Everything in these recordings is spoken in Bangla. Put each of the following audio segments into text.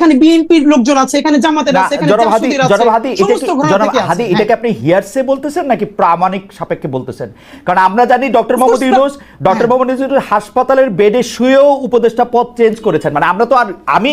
এখানে বিএনপির লোকজন আছে এখানে জামাতের আছে এখানে জাসুদের আছে, হাদি। এটাকে আপনি হিয়ারসে বলতেছেন নাকি প্রামাণিক সাপেক্ষে বলতেছেন কারণ আমরা জানি ডক্টর মোহাম্মদ ইউনুস ডক্টর হ্যাঁ। মোহাম্মদ ইউনুস হাসপাতালের বেডে শুয়েও উপদেষ্টা পদ চেঞ্জ করেছেন মানে আমরা তো আর আমি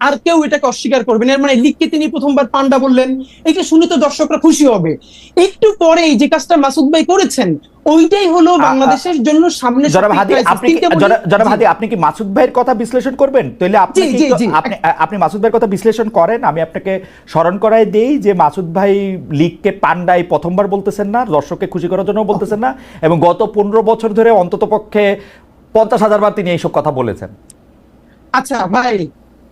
আর কেউ এটাকে অস্বীকার করবেন এর মানে লীগকে তিনি প্রথমবার পান্ডা বললেন। এটা শুনে তো দর্শকরা খুশি হবে। একটু পরেই যে কাজটা মাসুদ ভাই করেছেন ওইটাই হলো বাংলাদেশের জন্য সামনে জনাব আপনি কি- মাসুদ ভাইয়ের কথা বিশ্লেষণ করবেন? তাহলে আপনি। আপনি মাসুদ ভাইয়ের কথা বিশ্লেষণ করেন। আমি আপনাকে স্মরণ করাই দেই যে মাসুদ ভাই লীগকে পান্ডাই প্রথমবার বলতেছেন না দর্শককে খুশি করার জন্য বলতেছেন না এবং গত পনেরো বছর ধরে অন্তত পক্ষে পঞ্চাশ হাজার বার তিনি এইসব কথা বলেছেন। আচ্ছা ভাই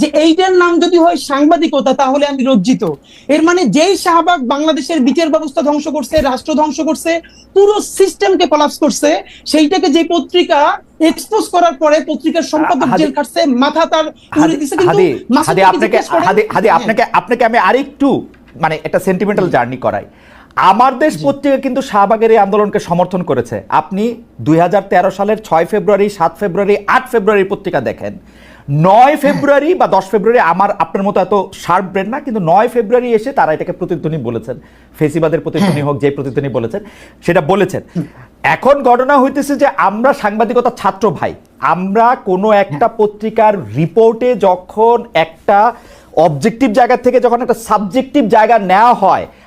যে এইটার নাম যদি হয় সাংবাদিকতা তাহলে আমি লজ্জিত। এর মানে যেই শাহবাগ বাংলাদেশের বিচার ব্যবস্থা ধ্বংস করছে রাষ্ট্র ধ্বংস করছে পুরো সিস্টেমকে কলাপস করছে সেইটাকে যে পত্রিকা এক্সপোজ করার পরে পত্রিকার সম্পাদক জেল খাটছে মাথা তার উড়ে দিছে কিন্তু হাদি আপনাকে হাদি। আপনাকে আপনাকে আমি আরেকটু মানে একটা সেন্টিমেন্টাল জার্নি করাই। আমার দেশ পত্রিকা কিন্তু শাহবাগের এই আন্দোলনকে সমর্থন করেছে। আপনি দুই হাজার তেরো সালের ছয় ফেব্রুয়ারি সাত ফেব্রুয়ারি আট ফেব্রুয়ারি পত্রিকা দেখেন। নয় ফেব্রুয়ারি বা দশ ফেব্রুয়ারি আমার আপনার মতো এত শার্প ব্রেন না কিন্তু নয় ফেব্রুয়ারি এসে তারা এটাকে প্রতিধ্বনি বলেছেন। ফেসিবাদের প্রতিধ্বনি হোক যে প্রতিধ্বনি বলেছেন সেটা বলেছেন। এখন ঘটনা হইতেছে যে আমরা সাংবাদিকতা ছাত্র ভাই আমরা কোনো একটা পত্রিকার রিপোর্টে যখন একটা অবজেক্টিভ জায়গা থেকে যখন একটা সাবজেক্টিভ জায়গা নেওয়া হয়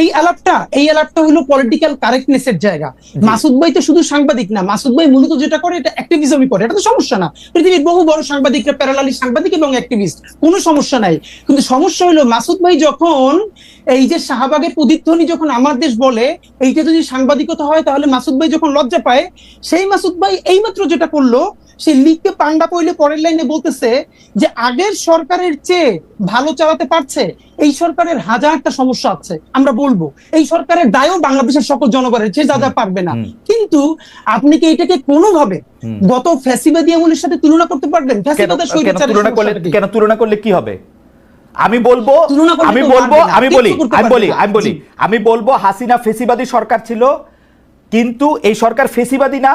এই আলাপটা এই আলাপটা হলো পলিটিক্যাল কারেক্টনেস এর জায়গা। মাসুদ ভাই তো শুধু সাংবাদিক না মাসুদ ভাই মূলত যেটা করে এটা অ্যাক্টিভিজমই করে। এটা তো সমস্যা না। পৃথিবীর বহু বড় সাংবাদিকরা প্যারালালি সাংবাদিক এবং অ্যাক্টিভিস্ট কোনো সমস্যা নাই। কিন্তু সমস্যা হলো মাসুদ ভাই যখন এই যে শাহবাগের প্রতিধ্বনি যখন আমার দেশ বলে এইটা যদি সাংবাদিকতা হয় তাহলে মাসুদ ভাই যখন লজ্জা পায় সেই মাসুদ ভাই এইমাত্র যেটা করল সে লিখকে পান্ডা পইলে পরের লাইনে বলতেছে যে আগের সরকারের চেয়ে ভালো চালাতে পারছে এই সরকারের হাজারটা সমস্যা আছে আমরা বলব। এই সরকারের দায়ও বাংলাদেশের সকল জনগণের চেয়ে যা যা পারবে না। কিন্তু আপনি কি এটাকে কোনোভাবে গত ফ্যাসিবাদী আমলের সাথে তুলনা করতে পারবেন? কেন তুলনা করলে কি হবে? আমি বলব আমি বলব আমি বলি আমি বলি আমি বলি আমি বলব হাসিনা ফেসিবাদী সরকার ছিল কিন্তু এই সরকার ফেসিবাদী না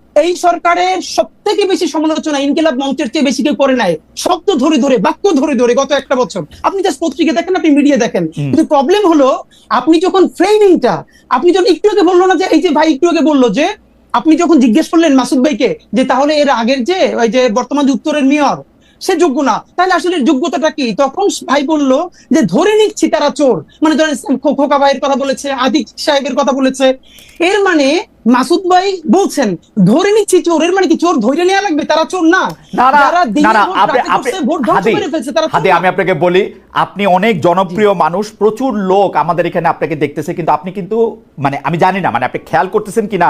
এই সরকারের সব থেকে বেশি সমালোচনা ইনকিলাব মঞ্চের চেয়ে বেশি কেউ করে নাই। শব্দ ধরে ধরে বাক্য ধরে ধরে গত একটা বছর। আপনি জাস্ট পত্রিকা দেখেন আপনি মিডিয়া দেখেন। কিন্তু প্রবলেম হলো আপনি যখন ফ্রেমিংটা আপনি যখন একটু আগে বলল না যে এই যে ভাই একটু আগে বলল যে আপনি যখন জিজ্ঞেস করলেন মাসুদ ভাইকে যে তাহলে এর আগের যে ওই যে বর্তমান যে উত্তরের মেয়র সে যোগ্য না। তাহলে আসলে যোগ্যতাটা কি? তখন ভাই বলল যে ধরে নিচ্ছি তারা চোর। মানে ধরেন খোকা ভাইয়ের কথা বলেছে আদিক সাহেবের কথা বলেছে। এর মানে মাসুদ ভাই বলছেন ধরে নিচ্ছি চোর এর মানে কি চোর ধরে নেওয়া লাগবে? তারা চোর না। হাদি। আমি আপনাকে বলি আপনি অনেক জনপ্রিয় মানুষ প্রচুর লোক আমাদের এখানে আপনাকে দেখতেছে কিন্তু আপনি কিন্তু মানে আমি জানি না মানে আপনি খেয়াল করতেছেন কিনা?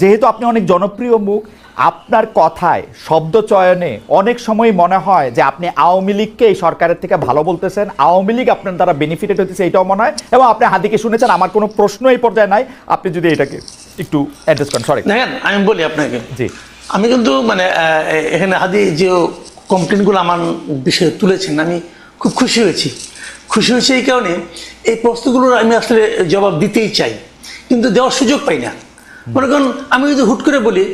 যেহেতু আপনি অনেক জনপ্রিয় মুখ আপনার কথায় শব্দ চয়নে অনেক সময় মনে হয় যে আপনি আওয়ামী লীগকে এই সরকারের থেকে ভালো বলতেছেন। আওয়ামী লীগ আপনার দ্বারা বেনিফিটেড হতেছে এটাও মনে হয়। এবং আপনি হাদিকে শুনেছেন আমার কোনো প্রশ্ন এই পর্যায়ে নাই। আপনি যদি এটাকে একটু অ্যাড্রেস করেন সরি দেখেন আমি বলি আপনাকে। জি। আমি কিন্তু মানে এখানে হাদি যে কমপ্লেনগুলো আমার বিষয়ে তুলেছেন আমি খুব খুশি হয়েছি। খুশি হয়েছি এই কারণে এই প্রশ্নগুলোর আমি আসলে জবাব দিতেই চাই। কিন্তু দেওয়ার সুযোগ পাই না। মনে করুন, আমি যদি হুট করে বলি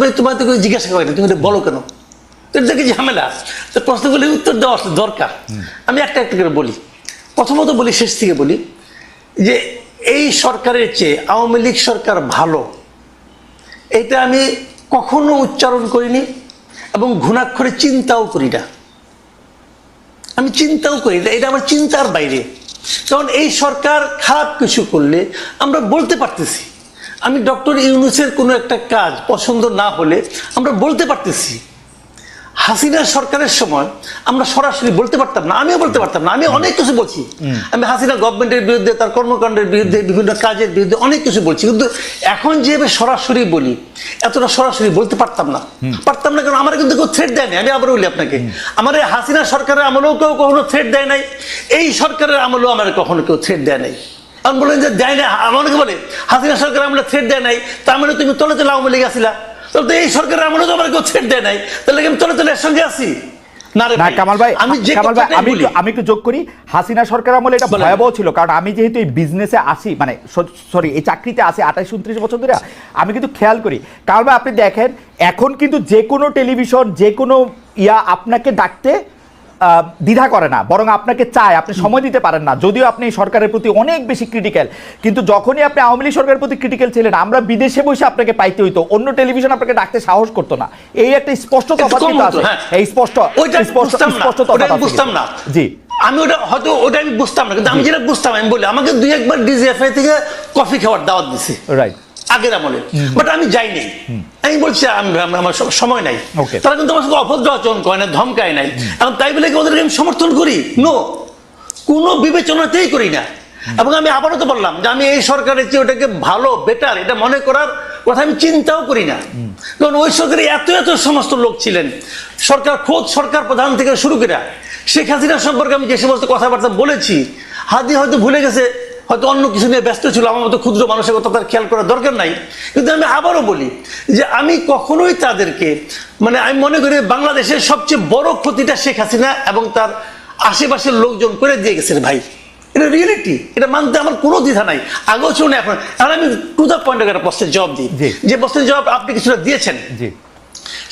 ভাই, তোমার তো জিজ্ঞাসা করে না, তুমি বলো কেন? এটা কি ঝামেলা। তো প্রশ্নগুলির উত্তর দেওয়া দরকার। আমি একটা একটা করে বলি। প্রথমত বলি, শেষ থেকে বলি, যে এই সরকারের চেয়ে আওয়ামী লীগ সরকার ভালো। এটা আমি কখনো উচ্চারণ করিনি এবং ঘুণাক্ষরে চিন্তাও করি না। আমি চিন্তাও করি না এটা আমার চিন্তার বাইরে। কারণ এই সরকার খারাপ কিছু করলে আমরা বলতে পারতেছি। আমি ডক্টর ইউনুসের কোনো একটা কাজ পছন্দ না হলে আমরা বলতে পারতেছি। হাসিনা সরকারের সময় আমরা সরাসরি বলতে পারতাম না আমিও বলতে পারতাম না আমি অনেক কিছু বলছি। আমি হাসিনা গভর্নমেন্টের বিরুদ্ধে তার কর্মকাণ্ডের বিরুদ্ধে বিভিন্ন কাজের বিরুদ্ধে অনেক কিছু বলছি। কিন্তু এখন যেভাবে সরাসরি বলি এতটা সরাসরি বলতে পারতাম না। পারতাম না কারণ আমার কিন্তু কেউ থ্রেট দেয়নি আমি আবার বলি আপনাকে। আমার এই হাসিনা সরকারের আমলেও কেউ কখনো থ্রেট দেয় নাই। এই সরকারের আমলেও আমার কখনো কেউ থ্রেট দেয় নাই। আমি বলেন যে দেয় না আমাকে বলে হাসিনা সরকার আমলে থ্রেট দেয় নাই তার মানে তুমি তলে তলে আওয়ামী লীগ আসিলা। তাহলে তো এই সরকারের আমলে তো আমার কেউ থ্রেট দেয় নাই তাহলে আমি তলে তলে এর সঙ্গে না কামাল ভাই আমি কামাল ভাই আমি আমি একটু যোগ করি। হাসিনা সরকার আমলে এটা ভয়াবহ ছিল কারণ আমি যেহেতু এই বিজনেসে আসি মানে সরি এই চাকরিতে আসি আঠাশ উনত্রিশ বছর ধরে আমি কিন্তু খেয়াল করি। কামাল ভাই আপনি দেখেন এখন কিন্তু যে কোনো টেলিভিশন যে কোনো ইয়া আপনাকে ডাকতে দ্বিধা করে না বরং আপনাকে চায় আপনি সময় দিতে পারেন না। যদিও আপনি সরকারের প্রতি অনেক বেশি ক্রিটিক্যাল কিন্তু যখনই আপনি আওয়ামী লীগ সরকারের প্রতি ক্রিটিক্যাল ছিলেন আমরা বিদেশে বসে আপনাকে পাইতে হইতো অন্য টেলিভিশন আপনাকে ডাকতে সাহস করতো না। এই একটা স্পষ্ট তফাৎ কিন্তু আছে। হ্যাঁ। এই স্পষ্ট স্পষ্ট স্পষ্ট তফাৎ বুঝতাম না। জি। আমি ওটা হয়তো ওটা আমি বুঝতাম না কিন্তু আমি যেটা বুঝতাম আমি বলি আমাকে দুই একবার ডিজিএফআই থেকে কফি খাওয়ার দাওয়াত দিছে। রাইট আগের আমলে। বাট আমি যাই যাইনি আমি বলছি আমি আমি- আমার সময় নাই। তারা কিন্তু আমার সঙ্গে অভদ্র আচরণ করে না ধমকায় নাই। এবং তাই বলে কি ওদেরকে আমি সমর্থন করি? নো কোনো বিবেচনাতেই করি না। এবং আমি আবারও তো বললাম যে আমি এই সরকারের চেয়ে ওটাকে ভালো বেটার এটা মনে করার কথা আমি চিন্তাও করি না। কারণ ওই সরকারে এত এত সমস্ত লোক ছিলেন। সরকার খোদ সরকার প্রধান থেকে শুরু করে শেখ হাসিনা সম্পর্কে আমি যে সমস্ত কথাবার্তা বলেছি হাদি হয়তো ভুলে গেছে। হয়তো অন্য কিছু নিয়ে ব্যস্ত ছিল আমার মতো ক্ষুদ্র মানুষের কথা তার খেয়াল করার দরকার নাই। কিন্তু আমি আবারও বলি যে আমি কখনোই তাদেরকে মানে আমি মনে করি বাংলাদেশের সবচেয়ে বড় ক্ষতিটা শেখ হাসিনা এবং তার আশেপাশের লোকজন করে দিয়ে গেছেন ভাই। এটা রিয়েলিটি এটা মানতে আমার কোনো দ্বিধা নাই। আগেও ছিল না এখন এখন আমি টু দ্য পয়েন্ট একটা প্রশ্নের জবাব দিই। যে প্রশ্নের জবাব আপনি কিছুটা দিয়েছেন।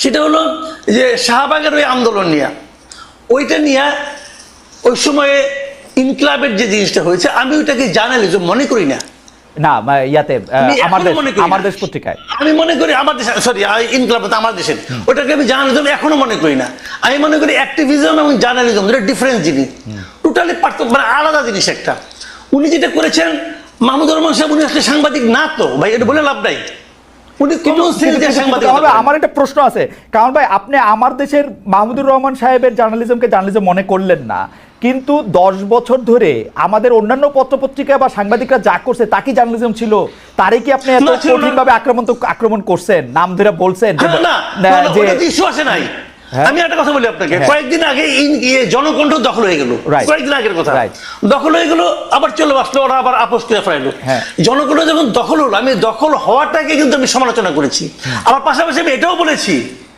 সেটা হলো যে শাহবাগের ওই আন্দোলন নিয়ে ওইটা নিয়ে ওই সময়ে ইনক্লাবের যে জিনিসটা হয়েছে আমি ওইটাকে জার্নালিজম মনে করি না। না ইয়াতে আমার দেশ। পত্রিকায়। আমি মনে করি আমার দেশ সরি ইনক্লাব আমার দেশের। ওটাকে আমি জার্নালিজম এখনও মনে করি না। আমি মনে করি অ্যাক্টিভিজম এবং জার্নালিজম দুটো ডিফারেন্ট জিনিস। টোটালি পার্থক্য মানে আলাদা জিনিস একটা। উনি যেটা করেছেন মাহমুদুর রহমান সাহেব উনি আসলে সাংবাদিক না তো। ভাই এটা বলে লাভ নাই। আমার একটা প্রশ্ন আছে। কারণ ভাই আপনি আমার দেশের মাহমুদুর রহমান সাহেবের জার্নালিজমকে জার্নালিজম মনে করলেন না। কিন্তু দশ বছর ধরে আমাদের অন্যান্য পত্রপত্রিকা বা সাংবাদিকরা যা করছে তা কি জার্নালিজম ছিল? তারই কি আপনি এত কঠিন ভাবে আক্রমণ আক্রমণ করছেন? নাম ধরে বলছেন যে- হ্যাঁ, ইস্যু আসে নাই। হ্যাঁ। আমি একটা কথা বলি আপনাকে। হ্যাঁ। কয়েকদিন আগে ইয়ে জনকণ্ঠ দখল হয়ে গেল। কয়েকদিন আগের কথা. দখল হয়ে গেল আবার চলে আসলো ওরা আবার আপোষ করে ফেলাইলো। হ্যাঁ। জনকণ্ঠ যখন দখল হলো আমি দখল হওয়াটাকে কিন্তু আমি সমালোচনা করেছি। আবার পাশাপাশি আমি এটাও বলেছি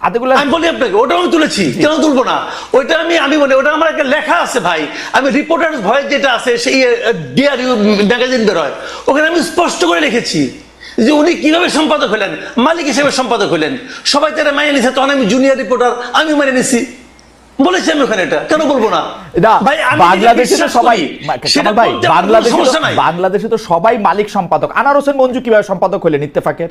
আতিকুল্লাহ আমি বলি আপনাকে ওটাও আমি তুলেছি কেন তুলবো না? ওইটা আমি আমি বলি ওটা আমার একটা লেখা আছে ভাই। আমি রিপোর্টার ভয়েস যেটা আছে সেই ডিআর ইউ ম্যাগাজিন বেরোয় ওখানে আমি স্পষ্ট করে লিখেছি যে উনি কীভাবে সম্পাদক হলেন মালিক হিসেবে সম্পাদক হলেন। সবাই তারা মানিয়ে নিছে তখন আমি জুনিয়র রিপোর্টার আমি মানে নিছি বলেছি আমি ওখানে এটা কেন বলব না? বাংলাদেশে তো সবাই ভাই? বাংলাদেশে তো- বাংলাদেশে তো সবাই মালিক সম্পাদক। আনার হোসেন মঞ্জু কীভাবে সম্পাদক হলেন ইত্তেফাকের?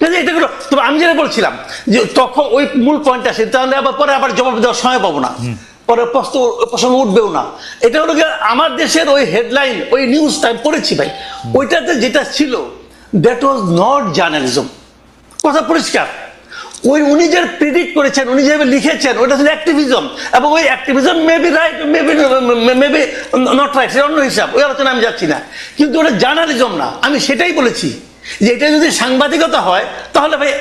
এটা হলো তবে আমি যেটা বলছিলাম যে তখন ওই মূল পয়েন্ট আসে তাহলে আবার পরে আবার জবাব দেওয়ার সময় পাবো না। পরে প্রশ্ন প্রসঙ্গ উঠবেও না। এটা হলো আমার দেশের ওই হেডলাইন ওই নিউজটা আমি পড়েছি ভাই। ওইটাতে যেটা ছিল দ্যাট ওয়াজ নট জার্নালিজম কথা পরিষ্কার। ওই উনি যে প্রিডিক্ট করেছেন উনি যেভাবে লিখেছেন ওটা ছিল অ্যাক্টিভিজম এবং ওই activism maybe right maybe maybe not right সেটা অন্য হিসাব। ওই আলোচনা আমি যাচ্ছি না। কিন্তু ওটা জার্নালিজম না। আমি সেটাই বলেছি। যে এটা যদি সাংবাদিকতা হয় তাহলে ভাই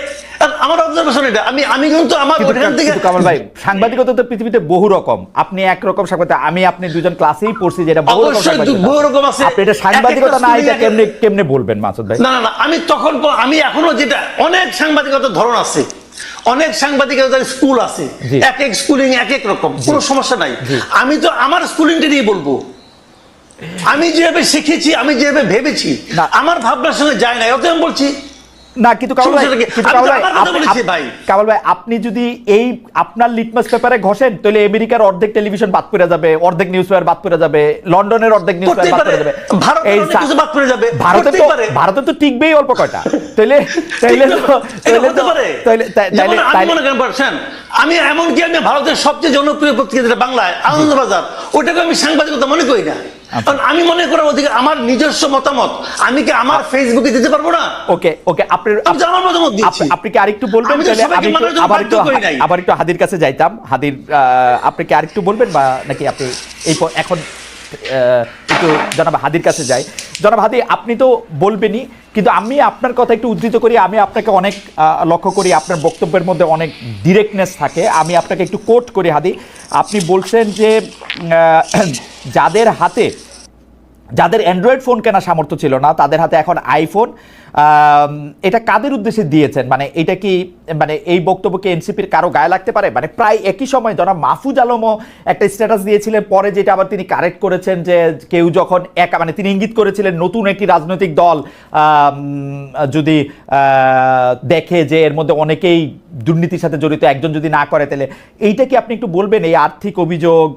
আমার অবজারভেশন এটা। আমি আমি কিন্তু আমার ওখান থেকে কামাল ভাই সাংবাদিকতা তো পৃথিবীতে বহু রকম। আপনি একরকম সাংবাদিক আমি আপনি দুজন ক্লাসেই পড়ছি যেটা বহু রকম বহু রকম আছে। আপনি এটা সাংবাদিকতা না এটা কেমনে কেমনে বলবেন মাসুদ ভাই? না না না আমি তখন আমি এখনও যেটা অনেক সাংবাদিকতার ধরন আছে। অনেক সাংবাদিকতার স্কুল আছে। এক এক স্কুলিং এক এক রকম। কোনো সমস্যা নাই। আমি তো আমার স্কুলিংটা নিয়ে বলব। আমি যেভাবে শিখেছি আমি যেভাবে ভেবেছি আমার ভাবনার সঙ্গে যায় না অত আমি বলছি না কিন্তু কামাল ভাই আপনি-। কামাল ভাই যদি এই আপনার লিটমাস পেপারে ঘষেন তাহলে আমেরিকার অর্ধেক টেলিভিশন বাদ পড়ে যাবে অর্ধেক নিউজ পেপার বাদ পড়ে যাবে লন্ডনের অর্ধেক নিউজ পেপার বাদ পড়ে যাবে। এই অনেক সা- কিছু বাদ পড়ে যাবে। ভারতে তো ভারতে তো টিকবেই অল্প কয়টা। তাইলে তাইলে তো এটা তাইলে হতে তো পারে। তাইলে তাই- যেমন তাইলে আমি মনে এমনকি আমি ভারতের সবচেয়ে জনপ্রিয় পত্রিকা যেটা বাংলায় আনন্দবাজার ওটাকে আমি সাংবাদিকতা মনে করি না। কারণ আমি মনে করার অধিকার আমার নিজস্ব মতামত। আমি কি আমার ফেসবুকে দিতে পারব না? ওকে ওকে আপনি আমার মতামত দিচ্ছি। আপনি কি আরেকটু বলবেন? তাহলে আবার একটু আবার একটু হাদির কাছে যাইতাম। হাদির আহ, আপনি কি আরেকটু বলবেন বা নাকি আপনি এই এখন একটু জনাব হাদির কাছে যাই। জনাব হাদি, আপনি তো বলবেনই, কিন্তু আমি আপনার কথা একটু উদ্ধৃত করি, আমি আপনাকে অনেক লক্ষ্য করি, আপনার বক্তব্যের মধ্যে অনেক ডিরেক্টনেস থাকে, আমি আপনাকে একটু কোট করি হাদি। আপনি বলছেন যে যাদের হাতে, যাদের অ্যান্ড্রয়েড ফোন কেনা সামর্থ্য ছিল না, তাদের হাতে এখন আইফোন এটা কাদের উদ্দেশ্যে দিয়েছেন? মানে এটা কি মানে এই বক্তব্যকে এনসিপির কারও গায়ে লাগতে পারে? মানে প্রায় একই সময় জনাব মাহফুজ আলমও একটা স্ট্যাটাস দিয়েছিলেন, পরে যেটা আবার তিনি কারেক্ট করেছেন যে কেউ যখন একা মানে তিনি ইঙ্গিত করেছিলেন নতুন একটি রাজনৈতিক দল যদি দেখে যে এর মধ্যে অনেকেই দুর্নীতির সাথে জড়িত, একজন যদি না করে, তাহলে এইটা কি আপনি একটু বলবেন? এই আর্থিক অভিযোগ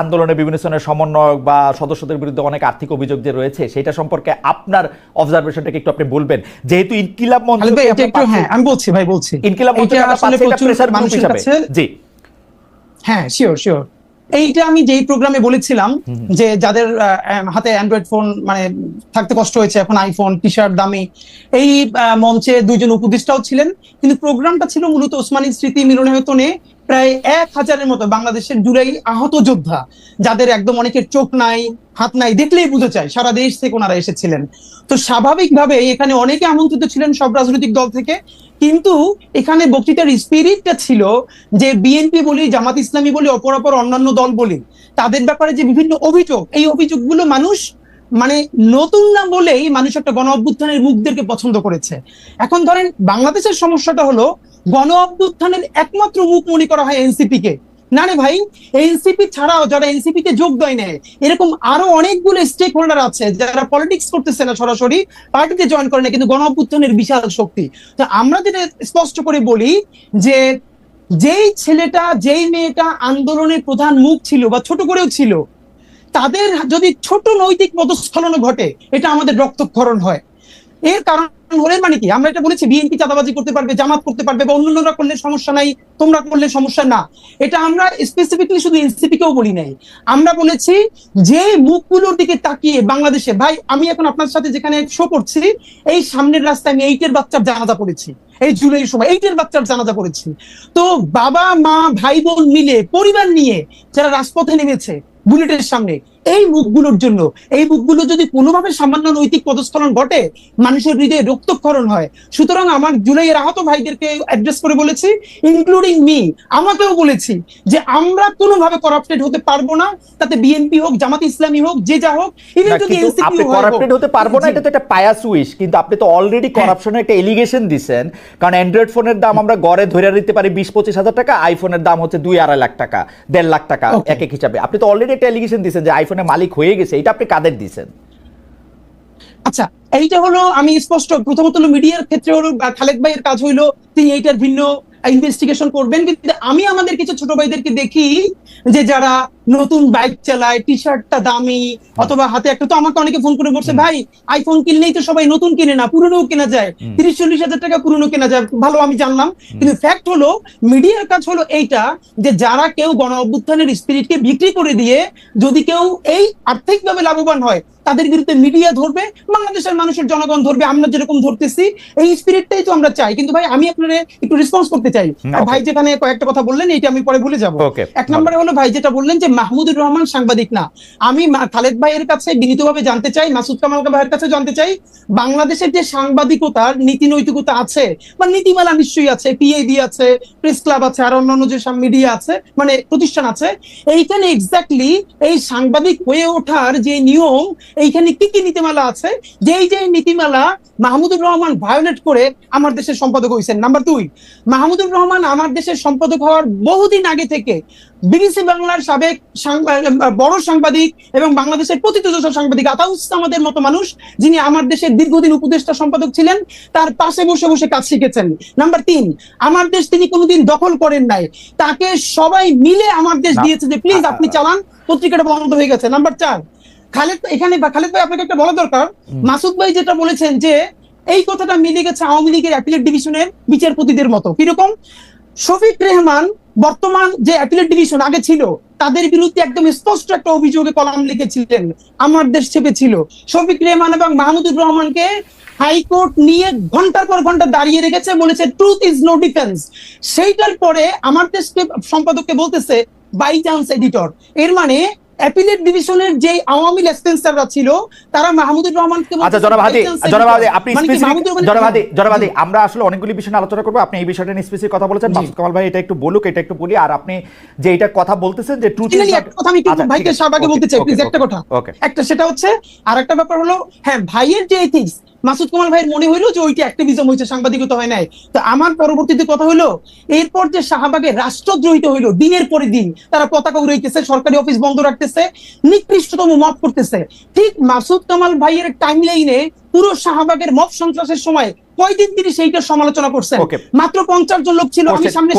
আন্দোলনের বিভিন্ন ধরনের সমন্বয়ক বা সদস্যদের বিরুদ্ধে অনেক আর্থিক অভিযোগ যে রয়েছে, সেটা সম্পর্কে আপনার অবজারভেশনটাকে একটু আপনি বলবেন। যেহেতু ইনকিলাব মঞ্চ হ্যাঁ আমি বলছি ভাই বলছি। ইনকিলাব মঞ্চ আসলে প্রচুর মানুষের কাছে জি। হ্যাঁ শিওর শিওর এইটা আমি যেই প্রোগ্রামে বলেছিলাম যে যাদের হাতে অ্যান্ড্রয়েড ফোন মানে থাকতে কষ্ট হয়েছে এখন আইফোন টি শার্ট দামি এই মঞ্চে দুইজন উপদেষ্টাও ছিলেন। কিন্তু প্রোগ্রামটা ছিল মূলত ওসমানী স্মৃতি মিলনায়তনে প্রায় এক হাজারের মতো বাংলাদেশের জুড়েই আহত যোদ্ধা যাদের একদম অনেকের চোখ নাই হাত নাই দেখলেই বুঝে যায় সারা দেশ থেকে ওনারা এসেছিলেন। তো স্বাভাবিকভাবে এখানে অনেকে আমন্ত্রিত ছিলেন সব রাজনৈতিক দল থেকে কিন্তু এখানে বক্তৃতার স্পিরিটটা ছিল যে বিএনপি বলি, জামাত ইসলামী বলি, অপর অপর অন্যান্য দল বলি। তাদের ব্যাপারে যে বিভিন্ন অভিযোগ, এই অভিযোগগুলো মানুষ মানে নতুন না বলেই মানুষ একটা গণ অভ্যুত্থানের মুখদেরকে পছন্দ করেছে। এখন ধরেন বাংলাদেশের সমস্যাটা হলো, গণ অভ্যুত্থানের একমাত্র মুখ মনে করা হয় এনসিপি কে না রে ভাই এনসিপি ছাড়াও যারা এনসিপি তে যোগ দেয় নেয়, এরকম আরও অনেকগুলো স্টেক হোল্ডার আছে যারা পলিটিক্স করতেছে না সরাসরি, পার্টিতে জয়েন করে না, কিন্তু গণ অভ্যুত্থানের বিশাল শক্তি। তো আমরা যেটা স্পষ্ট করে বলি যে, যেই ছেলেটা, যেই মেয়েটা আন্দোলনের প্রধান মুখ ছিল বা ছোট করেও ছিল, তাদের যদি ছোট নৈতিক পদস্খলন ঘটে, এটা আমাদের রক্তক্ষরণ হয়। এর কারণ হলে মানে কি? আমরা এটা বলেছি, বিএনপি চাঁদাবাজি করতে পারবে, জামাত করতে পারবে বা অন্যান্যরা করলে সমস্যা নাই, তোমরা করলে সমস্যা না। এটা আমরা স্পেসিফিকলি শুধু এনসিপি কেও বলি নাই। আমরা বলেছি যে মুখগুলোর দিকে তাকিয়ে বাংলাদেশে, ভাই, আমি এখন আপনার সাথে যেখানে শো করছি, এই সামনের রাস্তায় আমি এইটের বাচ্চার জানাজা পড়েছি। এই জুলাই সময় এইটের বাচ্চার জানাজা পড়েছি। তো বাবা, মা, ভাই বোন মিলে, পরিবার নিয়ে যারা রাজপথে নেমেছে, বুলেটের সামনে এই মুখগুলোর জন্য। এই মুখগুলো যদি কোনোভাবে সামান্য নৈতিক পদস্খলন ঘটে মানুষের হৃদয়ে রক্তক্ষরণ হয়। সুতরাং আমার জুলাইয়ের আহত ভাইদেরকে অ্যাড্রেস করে বলেছি ইনক্লুডিং মি আমাকেও বলেছি যে আমরা কোনোভাবে করাপ্টেড হতে পারব না। তাতে বিএনপি হোক জামাত ইসলামী হোক যে যা হোক ইভেন যদি এনসিপি আপনি করাপ্টেড হতে পারব না এটা তো একটা পায়াস উইশ কিন্তু আপনি তো অলরেডি হ্যাঁ। করাপশনের একটা এলিগেশন দিছেন। কারণ অ্যান্ড্রয়েড ফোনের দাম আমরা গড়ে ধরে দিতে পারি বিশ পঁচিশ হাজার টাকা আইফোনের দাম হচ্ছে দুই আড়াই লাখ টাকা দেড় লাখ টাকা এক এক হিসাবে। আপনি তো অলরেডি একটা এলিগেশন দিছেন যে আইফোনের মালিক হয়ে গেছে, এটা আপনি কাদের দিছেন? আচ্ছা এইটা হলো আমি স্পষ্ট, প্রথমত হলো মিডিয়ার ক্ষেত্রে হলো খালেদ ভাইয়ের কাজ হইল, তিনি এইটার ভিন্ন ইনভেস্টিগেশন করবেন কিন্তু আমি আমাদের কিছু ছোট ভাইদেরকে দেখি যে যারা নতুন বাইক চালায় টি শার্টটা দামি অথবা হাতে একটা তো আমাকে অনেকে ফোন করে বলছে ভাই আইফোন কিনলেই তো সবাই নতুন কিনে না পুরনো কেনা যায়। তিরিশ চল্লিশ হাজার টাকা পুরনো কেনা যায় ভালো আমি জানলাম। কিন্তু ফ্যাক্ট হলো মিডিয়ার কাজ হলো এইটা যে যারা কেউ গণ অভ্যুত্থানের স্পিরিটকে বিক্রি করে দিয়ে যদি কেউ এই আর্থিকভাবে লাভবান হয় তাদের বিরুদ্ধে মিডিয়া ধরবে বাংলাদেশের মানুষের জনগণ ধরবে আমরা যেরকম ধরতেছি এই স্পিরিটটাই তো আমরা চাই। কিন্তু ভাই আমি আপনার একটু রেসপন্স করতে চাই। ভাই যেখানে কয়েকটা কথা বললেন এইটা আমি পরে ভুলে যাব। এক নম্বরে হলো ভাই যেটা বললেন যে মাহমুদুর রহমান সাংবাদিক না। আমি খালেদ ভাইয়ের কাছে বিনীতভাবে জানতে চাই মাসুদ কামাল ভাইয়ের কাছে জানতে চাই বাংলাদেশের যে সাংবাদিকতার নীতি নৈতিকতা আছে বা নীতিমালা নিশ্চয়ই আছে পিএডি আছে প্রেস ক্লাব আছে আর অন্যান্য যে মিডিয়া আছে মানে প্রতিষ্ঠান আছে এইখানে এক্স্যাক্টলি এই সাংবাদিক হয়ে ওঠার যে নিয়ম এইখানে কি কি নীতিমালা আছে? যেই যে নীতিমালা মাহমুদুর রহমান ভায়োলেট করে আমার দেশের সম্পাদক হয়েছেন। নাম্বার দুই মাহমুদুর রহমান আমার দেশের সম্পাদক হওয়ার বহুদিন আগে থেকে বিবিসি বাংলার সাবেক বড় সাংবাদিক এবং বাংলাদেশের প্রতিষ্ঠিত সাংবাদিক আতাউস আমাদের মতো মানুষ যিনি আমার দেশের দীর্ঘদিন উপদেষ্টা সম্পাদক ছিলেন তার পাশে বসে বসে কাজ শিখেছেন। নাম্বার তিন আমার দেশ তিনি কোনোদিন দখল করেন নাই। তাকে সবাই মিলে আমার দেশ দিয়েছে যে প্লিজ আপনি চালান। পত্রিকাটা বন্ধ হয়ে গেছে। নাম্বার চার খালেদ এখানে খালেদ ভাই আপনাকে একটা বলা দরকার। মাসুদ ভাই যেটা বলেছেন যে এই কথাটা মিলে গেছে আওয়ামী লীগের অ্যাপিলেট ডিভিশনের বিচারপতিদের মতো। কীরকম? শফিক রেহমান বর্তমান যে অ্যাপিলেট ডিভিশন আগে ছিল তাদের বিরুদ্ধে একদম স্পষ্ট একটা অভিযোগে কলাম লিখেছিলেন। আমার দেশ চেপেছিল শফিক রেহমান এবং মাহমুদুর রহমানকে হাইকোর্ট নিয়ে ঘণ্টার পর ঘণ্টা দাঁড়িয়ে রেখেছে বলেছে ট্রুথ ইজ নো ডিফেন্স সেইটার পরে আমার দেশকে সম্পাদককে বলতেছে বাই চান্স এডিটর এর মানে অ্যাপিলেট ডিভিশনের যে আওয়ামী লেসপেন্সাররা ছিল তারা মাহমুদুর রহমানকে আচ্ছা বলতেছে জনাব হাদি জনাব হাদি আপনি মানে জনাব হাদি জনাব হাদি আমরা আসলে অনেকগুলি বিষয় আলোচনা করব। আপনি এই বিষয়টা নিয়ে স্পেসিফিক কথা বলেছেন মাসুদ কামাল ভাই এটা একটু বলুক এটা একটু বলি আর আপনি যে এটা কথা বলতেছেন যে ট্রুথ কথা আমি একটু ভাইকে শাহবাগে বলতে চাই প্লিজ একটা কথা। একটা সেটা হচ্ছে আর একটা ব্যাপার হলো হ্যাঁ ভাইয়ের যে এথিক্স মাসুদ কুমার ভাইয়ের মনে হইল যে ওইটা অ্যাক্টিভিজম হয়েছে সাংবাদিকতা হয় নাই। তো আমার পরবর্তীতে কথা হলো এরপর যে শাহবাগে রাষ্ট্রদ্রোহিত হইল, দিনের পরে দিন তারা পতাকা উড়াইতেছে, সরকারি অফিস বন্ধ রাখতেছে, নিকৃষ্টতম মত করতেছে। ঠিক মাসুদ কামাল ভাইয়ের টাইম লাইনে পুরো শাহবাগের মত সন্ত্রাসের সময় কয়দিন তিনি সেইটার সমালোচনা করছেন? মাত্র পঞ্চাশ জন লোক ছিল আমি সামনে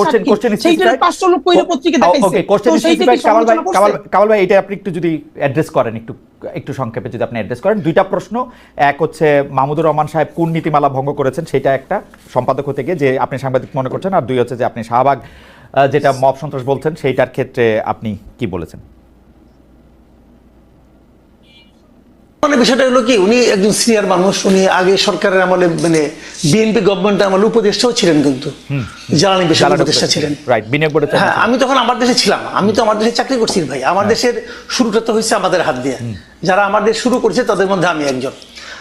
সেইটার পাঁচশো লোক কইরা পত্রিকা করছে? কামাল কামাল ভাই এটা আপনি একটু যদি অ্যাড্রেস করেন একটু একটু সংক্ষেপে যদি আপনি অ্যাড্রেস করেন। দুইটা প্রশ্ন এক হচ্ছে মাহমুদুর রহমান সাহেব কোন নীতিমালা ভঙ্গ করেছেন সেটা একটা সম্পাদক হতে গিয়ে যে আপনি সাংবাদিক মনে করছেন আর দুই হচ্ছে যে আপনি শাহবাগ যেটা মব সন্ত্রাস বলছেন সেইটার ক্ষেত্রে আপনি কি বলেছেন? মানে বিষয়টা হলো কি উনি একজন সিনিয়র মানুষ উনি আগে সরকারের আমলে মানে বিএনপি গভর্নমেন্টের আমলে উপদেষ্টাও ছিলেন কিন্তু। জ্বালানি বিষয় উপদেষ্টা ছিলেন। হ্যাঁ আমি তখন আমার দেশে ছিলাম। আমি তো আমার দেশে চাকরি করছি ভাই। আমার দেশের শুরুটা তো হয়েছে আমাদের হাত দিয়ে। যারা আমার দেশ শুরু করেছে তাদের মধ্যে আমি একজন।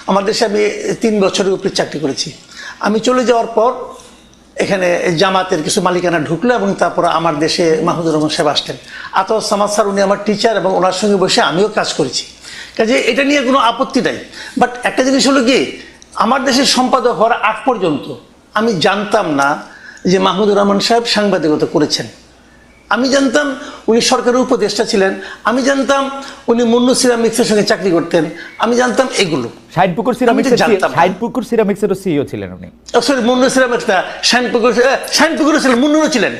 আমার দেশে আমি তিন বছরের উপরে চাকরি করেছি। আমি চলে যাওয়ার পর এখানে জামাতের কিছু মালিকানা ঢুকলো এবং তারপর আমার দেশে মাহমুদুর রহমান সাহেব আসতেন আতর সামাদ স্যার উনি আমার টিচার এবং ওনার সঙ্গে বসে আমিও কাজ করেছি। কাজে এটা নিয়ে কোনো আপত্তি নাই। বাট একটা জিনিস হলো কি, আমার দেশের সম্পাদক হওয়ার আগ পর্যন্ত আমি জানতাম না যে মাহমুদুর রহমান সাহেব সাংবাদিকতা করেছেন। আমি জানতাম উনি সরকারের উপদেষ্টা ছিলেন আমি জানতাম উনি মুন্নু সিরামিক্সের সঙ্গে চাকরি করতেন আমি জানতাম এগুলো। শাহিনপুকুর সিরামিক্সের। শাহিনপুকুর সিরামিক্সেরও সিইও ছিলেন উনি। সরি মুন্নু সিরামিক্স না ছিলেন মুন্নুরও ছিলেন।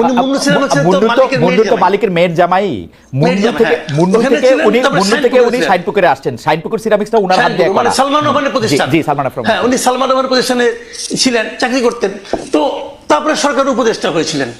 উনি মুন্নু সিরামিক্সের তো মুন্নু তো মালিকের মুন্নু মেয়ের তো জামাই। মালিকের মেয়ের জামাই। মুন্নু থেকে হ্যাঁ। মুন্নু থেকে উনি মুন্নু থেকে উনি। শাহিনপুকুরে আসছেন। শাহিনপুকুর সিরামিক্সটা উনার হাত দিয়ে মানে সালমান প্রতিষ্ঠান। জি, সালমান হ্যাঁ উনি সালমান রহমানের প্রতিষ্ঠানে ছিলেন চাকরি করতেন। তো তারপরে সরকার উপদেষ্টা হয়েছিলেন।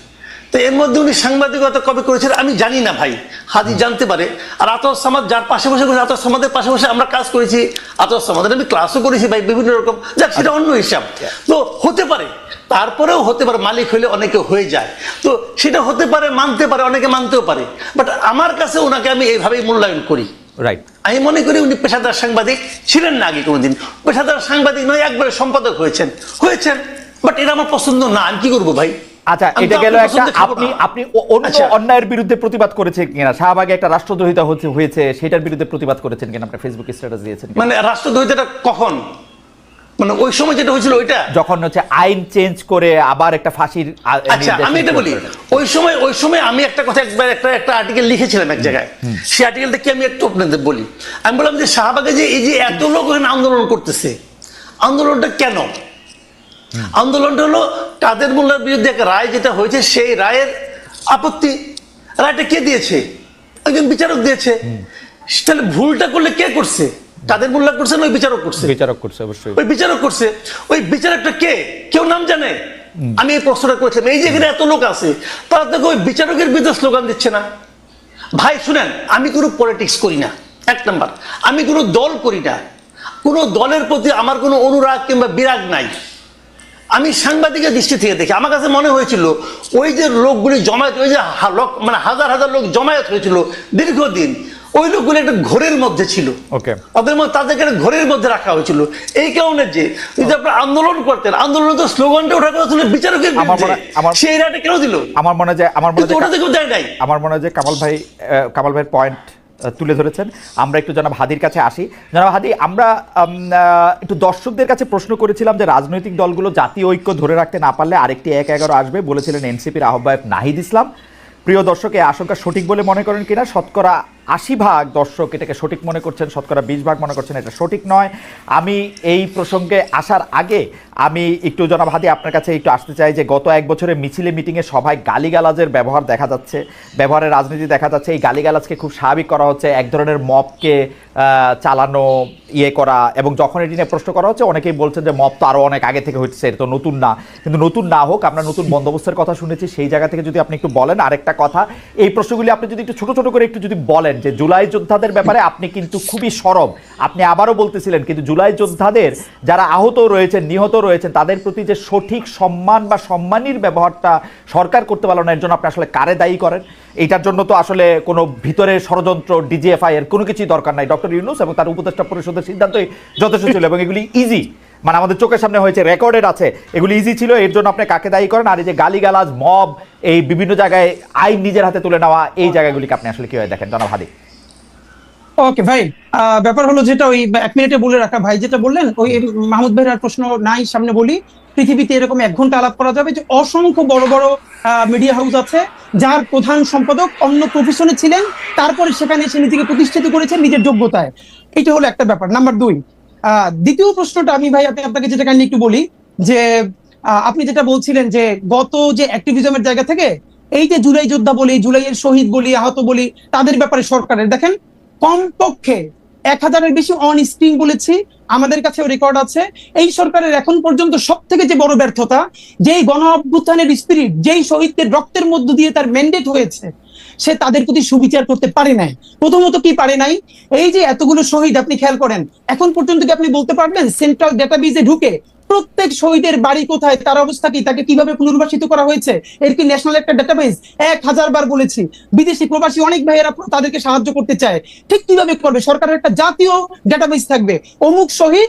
তো এর মধ্যে উনি সাংবাদিকতা কবে করেছিলেন আমি জানি না ভাই। হাদি জানতে পারে। আর আতর সামাদ যার পাশে বসে করেছে আতর সামাদের পাশে বসে আমরা কাজ করেছি। আতর সামাদের আমি ক্লাসও করেছি ভাই বিভিন্ন রকম। যাক সেটা অন্য হিসাব। তো হতে পারে তারপরেও হতে পারে মালিক হলে অনেকে হয়ে যায়। তো সেটা হতে পারে মানতে পারে অনেকে মানতেও পারে। বাট আমার কাছে ওনাকে আমি এইভাবেই মূল্যায়ন করি। রাইট আমি মনে করি উনি পেশাদার সাংবাদিক ছিলেন না আগে কোনোদিন। পেশাদার সাংবাদিক নয় একবারে সম্পাদক হয়েছেন। হয়েছেন বাট এটা আমার পছন্দ না। আমি কি করব ভাই? আচ্ছা এটা গেল একটা আপনি আপনি অন্য আচ্ছা। অন্যায়ের বিরুদ্ধে প্রতিবাদ করেছেন কিনা? শাহবাগে একটা রাষ্ট্রদ্রোহিতা হচ্ছে হয়েছে সেটার বিরুদ্ধে প্রতিবাদ করেছেন কিনা? আপনার ফেসবুকে স্ট্যাটাস দিয়েছেন মানে রাষ্ট্রদ্রোহিতাটা কখন? মানে ওই সময় যেটা হয়েছিল ওইটা? যখন হচ্ছে আইন চেঞ্জ করে আবার একটা ফাঁসির আচ্ছা আমি এটা বলি ওই সময় ওই সময় আমি একটা কথা একবার একটা একটা আর্টিকেল লিখেছিলাম এক জায়গায়। সেই আর্টিকেলটা কি আমি একটু আপনাদের বলি? আমি বললাম যে শাহবাগে যে এই যে এত লোক ওখানে আন্দোলন করতেছে আন্দোলনটা কেন? আন্দোলনটা হলো কাদের মোল্লার বিরুদ্ধে একটা রায় যেটা হয়েছে সেই রায়ের আপত্তি। রায়টা কে দিয়েছে? একজন বিচারক দিয়েছে। তাহলে ভুলটা করলে কে করছে? কাদের মোল্লা করছে না ওই বিচারক করছে? বিচারক করছে অবশ্যই। ওই বিচারক করছে। ওই বিচারকটা কে? কেউ নাম জানে? আমি এই প্রশ্নটা করেছিলাম। এই যে এখানে এত লোক আছে তারা দেখো ওই বিচারকের বিরুদ্ধে স্লোগান দিচ্ছে না। ভাই শুনেন আমি কোনো পলিটিক্স করি না। এক নাম্বার আমি কোনো দল করি না। কোনো দলের প্রতি আমার কোনো অনুরাগ কিংবা বিরাগ নাই। আমি সাংবাদিকের দৃষ্টি থেকে দেখি। আমার কাছে মনে হয়েছিল ওই যে লোকগুলি জমায়েত ওই যে লোক মানে হাজার হাজার লোক জমায়েত হয়েছিল দীর্ঘদিন ওই লোকগুলি একটা ঘোরের মধ্যে ছিল। ওকে। ওদের মধ্যে তাদেরকে একটা ঘরের মধ্যে রাখা হয়েছিল। এই কারণে যে যদি আপনারা আন্দোলন করতেন আন্দোলন তো স্লোগানটা ওঠা কথা ছিল বিচারকের সেই রায়টা কেন দিল? আমার মনে হয় আমার মনে হয় ওটাতে কেউ দেয় নাই। আমার মনে হয় যে কামাল ভাই কামাল ভাইয়ের পয়েন্ট তুলে ধরেছেন। আমরা একটু জনাব হাদির কাছে আসি। জনাব হাদি, আমরা একটু দর্শকদের কাছে প্রশ্ন করেছিলাম যে রাজনৈতিক দলগুলো জাতীয় ঐক্য ধরে রাখতে না পারলে আরেকটি এক এগারো আসবে বলেছিলেন এনসিপির আহ্বায়ক নাহিদ ইসলাম। প্রিয় দর্শক আশঙ্কা সঠিক বলে মনে করেন কিনা? শতকরা আশি ভাগ দর্শক এটাকে সঠিক মনে করছেন, শতকরা বিশ ভাগ মনে করছেন, এটা সঠিক নয়। আমি এই প্রসঙ্গে আসার আগে আমি একটু জনাব হাদি, আপনার কাছে একটু আসতে চাই যে গত এক বছরের মিছিলে মিটিংয়ে সভায় গালিগালাজের ব্যবহার দেখা যাচ্ছে, ব্যবহারের রাজনীতি দেখা যাচ্ছে। এই গালিগালাজকে খুব স্বাভাবিক করা হচ্ছে, এক ধরনের মপকে চালানো ইয়ে করা এবং যখন এটি নিয়ে প্রশ্ন করা হচ্ছে, অনেকেই বলছেন যে মপ তো আরও অনেক আগে থেকে হচ্ছে, এটা তো নতুন না। কিন্তু নতুন না হোক, আমরা নতুন বন্দোবস্তের কথা শুনেছি, সেই জায়গা থেকে যদি আপনি একটু বলেন আরেকটা কথা। এই প্রশ্নগুলি আপনি যদি একটু ছোটো ছোটো করে একটু যদি বলেন যে জুলাই যোদ্ধাদের ব্যাপারে আপনি কিন্তু খুবই সরব। আপনি আবারও বলতেছিলেন, কিন্তু জুলাই যোদ্ধাদের যারা আহত রয়েছেন, নিহত রয়েছেন, তাদের প্রতি যে সঠিক সম্মান বা সম্মানীর ব্যবহারটা সরকার করতে পারল না, এর জন্য আপনি আসলে কারে দায়ী করেন? এটার জন্য তো আসলে কোনো ভিতরে ষড়যন্ত্র, ডিজিএফআই এর কোনো কিছুই দরকার নাই। ডক্টর ইউনুস এবং তার উপদেষ্টা পরিষদের সিদ্ধান্তই যথেষ্ট ছিল এবং এগুলি ইজি মানে আমাদের চোখের সামনে হয়েছে রেকর্ডেড আছে। এগুলি ইজি ছিল এর জন্য আপনি কাকে দায়ী করেন? আর এই যে গালিগালাজ মব এই বিভিন্ন জায়গায় আইন নিজের হাতে তুলে নেওয়া এই জায়গাগুলিকে আপনি আসলে কীভাবে দেখেন? জনাব হাদি ওকে ভাই ব্যাপার হলো যেটা ওই এক মিনিটে বলে রাখা ভাই যেটা বললেন ওই মাহমুদ ভাইয়ের আর প্রশ্ন নাই সামনে বলি। পৃথিবীতে এরকম এক ঘণ্টা আলাপ করা যাবে যে অসংখ্য বড় বড় মিডিয়া হাউস আছে যার প্রধান সম্পাদক অন্য প্রফেশনে ছিলেন তারপরে সেখানে এসে নিজেকে প্রতিষ্ঠিত করেছেন নিজের যোগ্যতায়। এটা হলো একটা ব্যাপার। নাম্বার দুই দ্বিতীয় প্রশ্নটা আমি ভাই, আপনি আপনাকে যেটা কাইন্ডলি একটু বলি, যে আপনি যেটা বলছিলেন যে, গত যে অ্যাক্টিভিজমের জায়গা থেকে, এই যে জুলাই যোদ্ধা বলি, জুলাইয়ের শহীদ বলি, আহত বলি, তাদের ব্যাপারে সরকারের, দেখেন, কমপক্ষে এক হাজারের বেশি অন স্ক্রিন বলেছি, আমাদের কাছে রেকর্ড আছে। এই সরকারের এখন পর্যন্ত সব থেকে যে বড় ব্যর্থতা, যেই গণ অভ্যুত্থানের স্পিরিট যেই শহীদদের রক্তের মধ্য দিয়ে তার ম্যান্ডেট হয়েছে সে তাদের প্রতি সুবিচার করতে পারে নাই। প্রথমত কি পারে নাই? এই যে এতগুলো শহীদ আপনি খেয়াল করেন, এখন পর্যন্ত কি আপনি বলতে পারবেন সেন্ট্রাল ডেটাবেজে ঢুকে প্রত্যেক শহীদের বাড়ি কোথায়, তার অবস্থা কি, তাকে কীভাবে পুনর্বাসিত করা হয়েছে? এর কি ন্যাশনাল একটা ডেটাবেস এক হাজার বার বলেছি, বিদেশি প্রবাসী অনেক ভাইয়েরা তাদেরকে সাহায্য করতে চায়। ঠিক কীভাবে করবে? সরকারের একটা জাতীয় ডেটাবেস থাকবে। অমুক শহীদ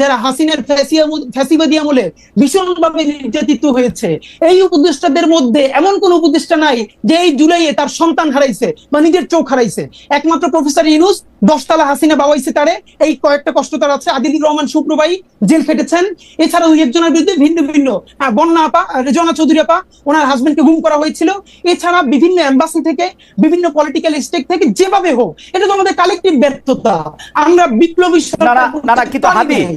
যারা হাসিনার ফ্যাসিবাদী আমলে ভীষণভাবে নির্যাতিত হয়েছে এই উপদেষ্টাদের মধ্যে এমন কোন উপদেষ্টা নাই যে এই জুলাইয়ে তার সন্তান হারাইছে বা নিজের চোখ হারাইছে। একমাত্র প্রফেসর ইউনুস দশতলা হাসিনা বাবাইছে তারে এই কয়েকটা কষ্ট তার আছে। আদিলুর রহমান শুক্রবাই জেল খেটেছেন। এছাড়া দুই একজনের বিরুদ্ধে ভিন্ন ভিন্ন বন্যা আপা রেজনা চৌধুরী আপা ওনার হাজবেন্ডকে গুম করা হয়েছিল। এছাড়া বিভিন্ন এম্বাসি থেকে বিভিন্ন পলিটিক্যাল স্টেক থেকে যেভাবে হোক এটা তো আমাদের কালেকটিভ ব্যর্থতা। আমরা বিপ্লবী না না না না কিন্তু হাদি নাই।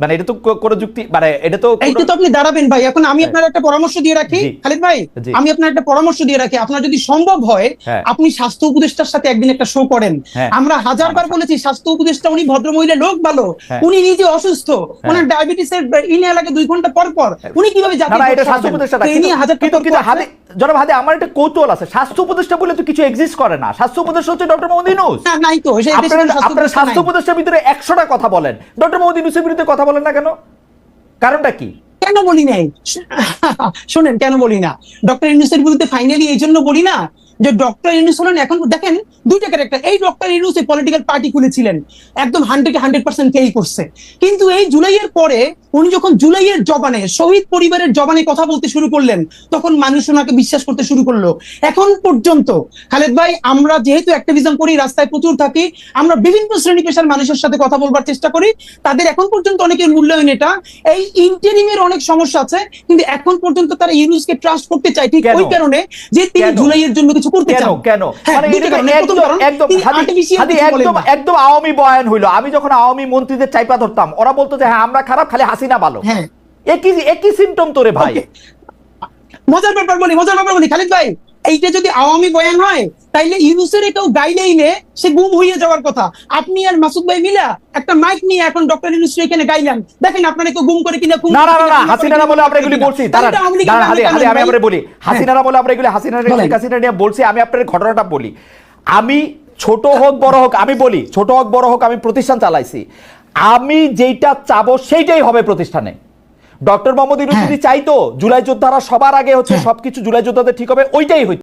মানে এটা তো কোনো যুক্তি মানে এটা তো এইটা তো আপনি দাঁড়াবেন ভাই এখন আমি আপনার একটা পরামর্শ দিয়ে রাখি। খালিদ ভাই আমি আপনার একটা পরামর্শ দিয়ে রাখি। আপনার যদি সম্ভব হয় হ্যাঁ। আপনি স্বাস্থ্য উপদেষ্টার সাথে একদিন একটা শো করেন। হ্যাঁ। আমরা হাজারবার বলেছি স্বাস্থ্য উপদেষ্টা উনি ভদ্রমহিলা লোক ভালো। হ্যাঁ। উনি নিজে অসুস্থ। ওনার ডায়াবেটিসের ইনে লাগে দুই ঘণ্টা পর পর উনি কীভাবে না না এটা স্বাস্থ্য উপদেষ্টা তো এই নিয়ে হাজার কিন্তু হাতে জনাব হাতে আমার একটা কৌতূহল আছে। স্বাস্থ্য উপদেষ্টা বলে তো কিছু এক্সিস্ট করে না। স্বাস্থ্য উপদেষ্টা হচ্ছে ডক্টর মোহাম্মদ ইউনূস। না, নাই তো আপনারা স্বাস্থ্য। উপদেষ্টার ভিতরে একশোটা কথা বলেন। ডক্টর মোহাম্মদ ইউনুসের বিরুদ্ধে কথা বলেন না কেন? কারণটা কি? কেন বলি নাই? শোনেন, কেন বলি না? ডক্টর ইউনুসের বিরুদ্ধে ফাইনালি এই জন্য বলি না যে ডক্টর ইউনুস হলেন এখন দেখেন দুইটা ক্যারেক্টার এই ডক্টর ইউনুস এই পলিটিক্যাল পার্টি খুলেছিলেন একদম হান্ড্রেড হান্ড্রেড পার্সেন্ট কেই করছে কিন্তু এই জুলাইয়ের পরে উনি যখন জুলাইয়ের জবানে শহীদ পরিবারের জবানে কথা বলতে শুরু করলেন তখন মানুষ ওনাকে বিশ্বাস করতে শুরু করল এখন পর্যন্ত খালেদ ভাই আমরা যেহেতু অ্যাক্টিভিজম করি রাস্তায় প্রচুর থাকি আমরা বিভিন্ন শ্রেণি পেশার মানুষের সাথে কথা বলবার চেষ্টা করি তাদের এখন পর্যন্ত অনেকের মূল্যায়ন এটা এই ইন্টারিমের অনেক সমস্যা আছে কিন্তু এখন পর্যন্ত তারা ইউনুসকে ট্রাস্ট করতে চায় ঠিক? ওই কারণে যে তিনি? জুলাইয়ের জন্য কিছু করতে কেন? কেন? হ্যাঁ, মানে একদম একদম আওয়ামী বয়ান হইল। আমি যখন আওয়ামী মন্ত্রীদের চাইপা ধরতাম ওরা বলতো যে হ্যাঁ আমরা খারাপ খালি হাসিনা ভালো। হ্যাঁ। একই একই সিমটম তোরে ভাই। মজার ব্যাপার বলি মজার ব্যাপার বলি খালিদ ভাই। এইটা যদি আওয়ামী বয়ান হয় তাইলে ইউনুসের এটাও গাইলেইনে সে গুম হয়ে যাওয়ার কথা। আপনি আর মাসুদ ভাই মিলা একটা মাইক নিয়ে এখন ডক্টর ইউনুস এখানে গাইলেন। দেখেন আপনারা কেউ গুম করে কিনা না না না না হাসিনারা বলে আমরা এগুলি বলছি। দাঁড়ান দাঁড়ান, নামে হাদি, আমি ভাই? আপনারে বলি হ্যাঁ। হাসিনারা বলে আমরা এগুলি হাসিনা বলেন। শেখ হাসিনা নিয়ে বলছি আমি আপনার ঘটনাটা বলি। আমি ছোট হোক বড় হোক আমি বলি ছোট হোক বড় হোক আমি প্রতিষ্ঠান চালাইছি। আমি যেইটা চাবো সেইটাই হবে প্রতিষ্ঠানে। ডক্টর মোহাম্মদ ইউনুস হ্যাঁ। যদি চাইতো জুলাই যোদ্ধারা সবার আগে হচ্ছে সবকিছু জুলাই যোদ্ধাদের ঠিক হবে ওইটাই হইতো